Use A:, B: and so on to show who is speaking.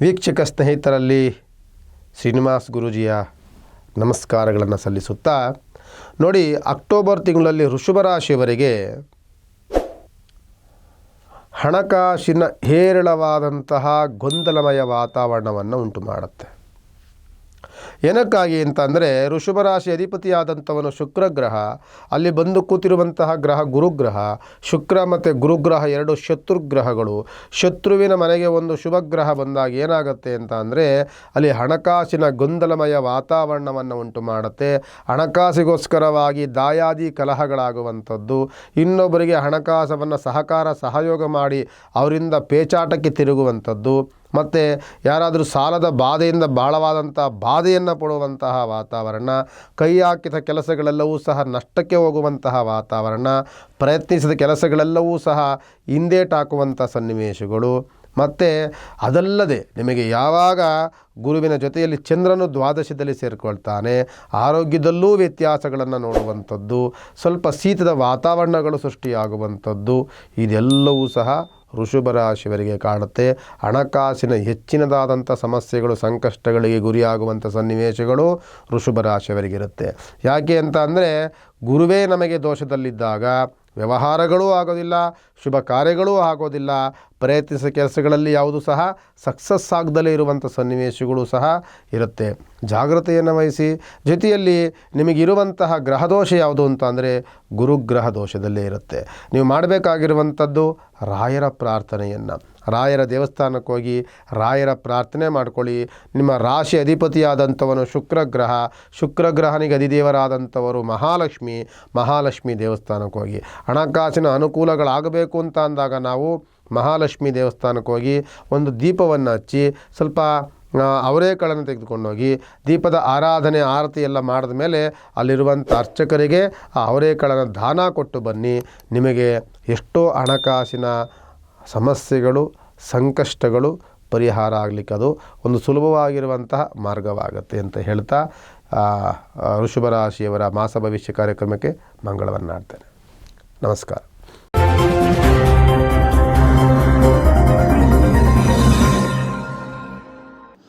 A: ವೀಕ್ಷಕ ಸ್ನೇಹಿತರಲ್ಲಿ ಶ್ರೀನಿವಾಸ್ ಗುರೂಜಿಯ ನಮಸ್ಕಾರಗಳನ್ನು ಸಲ್ಲಿಸುತ್ತಾ, ನೋಡಿ, ಅಕ್ಟೋಬರ್ ತಿಂಗಳಲ್ಲಿ ರಾಶಿಯವರಿಗೆ ಹಣಕಾಸಿನ ಹೇರಳವಾದಂತಹ ಗೊಂದಲಮಯ ವಾತಾವರಣವನ್ನು ಉಂಟು ಮಾಡುತ್ತೆ ಏನಕ್ಕಾಗಿ ಅಂತಂದರೆ ಋಷಭ ರಾಶಿ ಅಧಿಪತಿಯಾದಂಥವನು ಶುಕ್ರಗ್ರಹ, ಅಲ್ಲಿ ಬಂದು ಕೂತಿರುವಂತಹ ಗ್ರಹ ಗುರುಗ್ರಹ, ಶುಕ್ರ ಮತ್ತು ಗುರುಗ್ರಹ ಎರಡು ಶತ್ರುಗ್ರಹಗಳು. ಶತ್ರುವಿನ ಮನೆಗೆ ಒಂದು ಶುಭ ಗ್ರಹ ಬಂದಾಗ ಏನಾಗುತ್ತೆ ಅಂತ ಅಂದರೆ ಅಲ್ಲಿ ಹಣಕಾಸಿನ ಗೊಂದಲಮಯ ವಾತಾವರಣವನ್ನು ಉಂಟು ಮಾಡುತ್ತೆ. ಹಣಕಾಸಿಗೋಸ್ಕರವಾಗಿ ದಾಯಾದಿ ಕಲಹಗಳಾಗುವಂಥದ್ದು. ಇನ್ನೊಬ್ಬರಿಗೆ ಹಣಕಾಸವನ್ನು ಸಹಕಾರ ಸಹಯೋಗ ಮಾಡಿ ಅವರಿಂದ ಪೇಚಾಟಕ್ಕೆ ತಿರುಗುವಂಥದ್ದು. ಮತ್ತು ಯಾರಾದರೂ ಸಾಲದ ಬಾಧೆಯಿಂದ ಬಾಳವಾದಂಥ ಬಾಧೆಯನ್ನು ಪಡುವಂತಹ ವಾತಾವರಣ, ಕೈ ಹಾಕಿದ ಕೆಲಸಗಳೆಲ್ಲವೂ ಸಹ ನಷ್ಟಕ್ಕೆ ಹೋಗುವಂತಹ ವಾತಾವರಣ, ಪ್ರಯತ್ನಿಸಿದ ಕೆಲಸಗಳೆಲ್ಲವೂ ಸಹ ಹಿಂದೇಟಾಕುವಂಥ ಸನ್ನಿವೇಶಗಳು. ಮತ್ತು ಅದಲ್ಲದೆ ನಿಮಗೆ ಯಾವಾಗ ಗುರುವಿನ ಜೊತೆಯಲ್ಲಿ ಚಂದ್ರನು ದ್ವಾದಶದಲ್ಲಿ ಸೇರಿಕೊಳ್ತಾನೆ, ಆರೋಗ್ಯದಲ್ಲೂ ವ್ಯತ್ಯಾಸಗಳನ್ನು ನೋಡುವಂಥದ್ದು, ಸ್ವಲ್ಪ ಶೀತದ ವಾತಾವರಣಗಳು ಸೃಷ್ಟಿಯಾಗುವಂಥದ್ದು, ಇದೆಲ್ಲವೂ ಸಹ ರಾಶಿಯವರಿಗೆ ಕಾಣುತ್ತೆ. ಹಣಕಾಸಿನ ಹೆಚ್ಚಿನದಾದಂಥ ಸಮಸ್ಯೆಗಳು, ಸಂಕಷ್ಟಗಳಿಗೆ ಗುರಿಯಾಗುವಂಥ ಸನ್ನಿವೇಶಗಳು ರಾಶಿಯವರಿಗಿರುತ್ತೆ. ಯಾಕೆ ಅಂತ ಅಂದರೆ ಗುರುವೇ ನಮಗೆ ದೋಷದಲ್ಲಿದ್ದಾಗ ವ್ಯವಹಾರಗಳೂ ಆಗೋದಿಲ್ಲ, ಶುಭ ಕಾರ್ಯಗಳೂ ಆಗೋದಿಲ್ಲ. ಪ್ರಯತ್ನಿಸಿದ ಕೆಲಸಗಳಲ್ಲಿ ಯಾವುದು ಸಹ ಸಕ್ಸಸ್ ಆಗದಲ್ಲೇ ಇರುವಂಥ ಸನ್ನಿವೇಶಗಳು ಸಹ ಇರುತ್ತೆ. ಜಾಗ್ರತೆಯನ್ನು ವಹಿಸಿ. ಜೊತೆಯಲ್ಲಿ ನಿಮಗಿರುವಂತಹ ಗ್ರಹದೋಷ ಯಾವುದು ಅಂತ ಅಂದರೆ ಗುರುಗ್ರಹ ದೋಷದಲ್ಲೇ ಇರುತ್ತೆ. ನೀವು ಮಾಡಬೇಕಾಗಿರುವಂಥದ್ದು ರಾಯರ ಪ್ರಾರ್ಥನೆಯನ್ನು. ರಾಯರ ದೇವಸ್ಥಾನಕ್ಕೆ ಹೋಗಿ ರಾಯರ ಪ್ರಾರ್ಥನೆ ಮಾಡ್ಕೊಳ್ಳಿ. ನಿಮ್ಮ ರಾಶಿ ಅಧಿಪತಿಯಾದಂಥವನು ಶುಕ್ರ ಗ್ರಹ ಶುಕ್ರ ಗ್ರಹನಿಗೆ ಅಧಿದೇವರಾದಂಥವರು ಮಹಾಲಕ್ಷ್ಮಿ. ಮಹಾಲಕ್ಷ್ಮಿ ದೇವಸ್ಥಾನಕ್ಕೆ ಹೋಗಿ ಹಣಕಾಸಿನ ಅನುಕೂಲಗಳಾಗಬೇಕು ಅಂತ ಅಂದಾಗ ನಾವು ಮಹಾಲಕ್ಷ್ಮಿ ದೇವಸ್ಥಾನಕ್ಕೆ ಹೋಗಿ ಒಂದು ದೀಪವನ್ನು ಹಚ್ಚಿ ಸ್ವಲ್ಪ ಅವರೇ ಕಳನ್ನು ತೆಗೆದುಕೊಂಡೋಗಿ ದೀಪದ ಆರಾಧನೆ, ಆರತಿ ಎಲ್ಲ ಮಾಡಿದ ಮೇಲೆ ಅಲ್ಲಿರುವಂಥ ಅರ್ಚಕರಿಗೆ ಆ ಕಳನ ದಾನ ಕೊಟ್ಟು ಬನ್ನಿ. ನಿಮಗೆ ಎಷ್ಟೋ ಹಣಕಾಸಿನ ಸಮಸ್ಯೆಗಳು, ಸಂಕಷ್ಟಗಳು ಪರಿಹಾರ ಆಗಲಿಕ್ಕೆ ಅದು ಒಂದು ಸುಲಭವಾಗಿರುವಂತಹ ಮಾರ್ಗವಾಗುತ್ತೆ ಅಂತ ಹೇಳ್ತಾ ಋಷಭ ರಾಶಿಯವರ ಮಾಸ ಭವಿಷ್ಯ ಕಾರ್ಯಕ್ರಮಕ್ಕೆ ಮಂಗಳವನ್ನು ಆಡ್ತೇನೆ ನಮಸ್ಕಾರ.